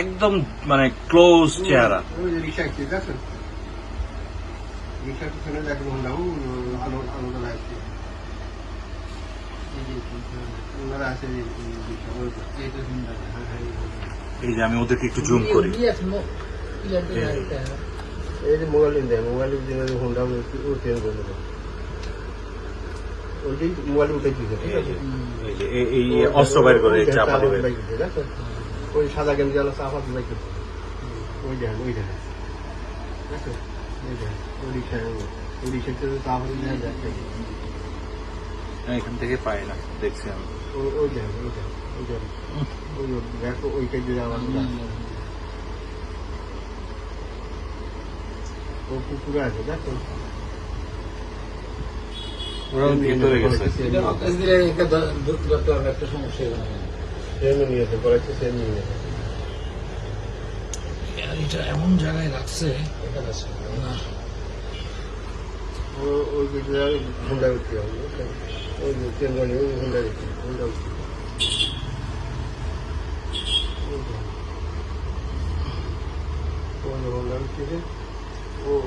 একদম মানে ক্লোজ চেহারা। এই যে আমি ওদেরকে একটু জুম করি। মোবাইল মোবাইল হোন্ডা ও চেঞ্জ করে দেবো ওইটাই মোবাইল উঠে দিতে ঠিক আছে? এই যে এই- এই অস্ত্র বাইর করে চাপা দেবে ওই সাদা গেঞ্জি আলো চাপা দিবে ওই দেখেন ওই দেখেন দেখেন ওই দেখেন ওই রিক্সায় ওই রিক্সাতে চাপা দিয়ে যাচ্ছে এখান থেকে পাই না দেখছি আমি। ওই ওই দেখেন ওই দেখেন ওই দেখো ওই কেজি আমার ও কুকুরে আছে দেখো? ওরা ভিতরে গেছে। একটা সমস্যা এমন জায়গায় রাখছে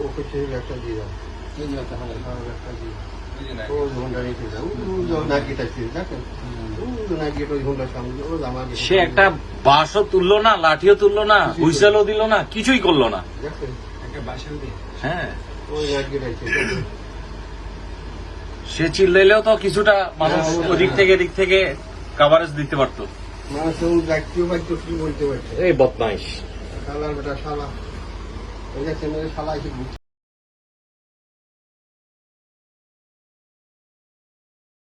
ওকে ছেড়ে একটা দিয়ে দাও। হ্যাঁ, একটা দিয়ে সে একটা বাঁশও তুললো না লাঠিও তুললো না হুইসেলও দিল না কিছুই করল না। হ্যাঁ। সে চিল্লাইলেও তো কিছুটা মানুষ ওদিক থেকে এদিক থেকে কাভারেজ দিতে পারতো। মানুষ ডাকতেও পারতো কি বলতে পারছে। এই বদমাইশ। বেটা শালা। ওই ঘুরছে।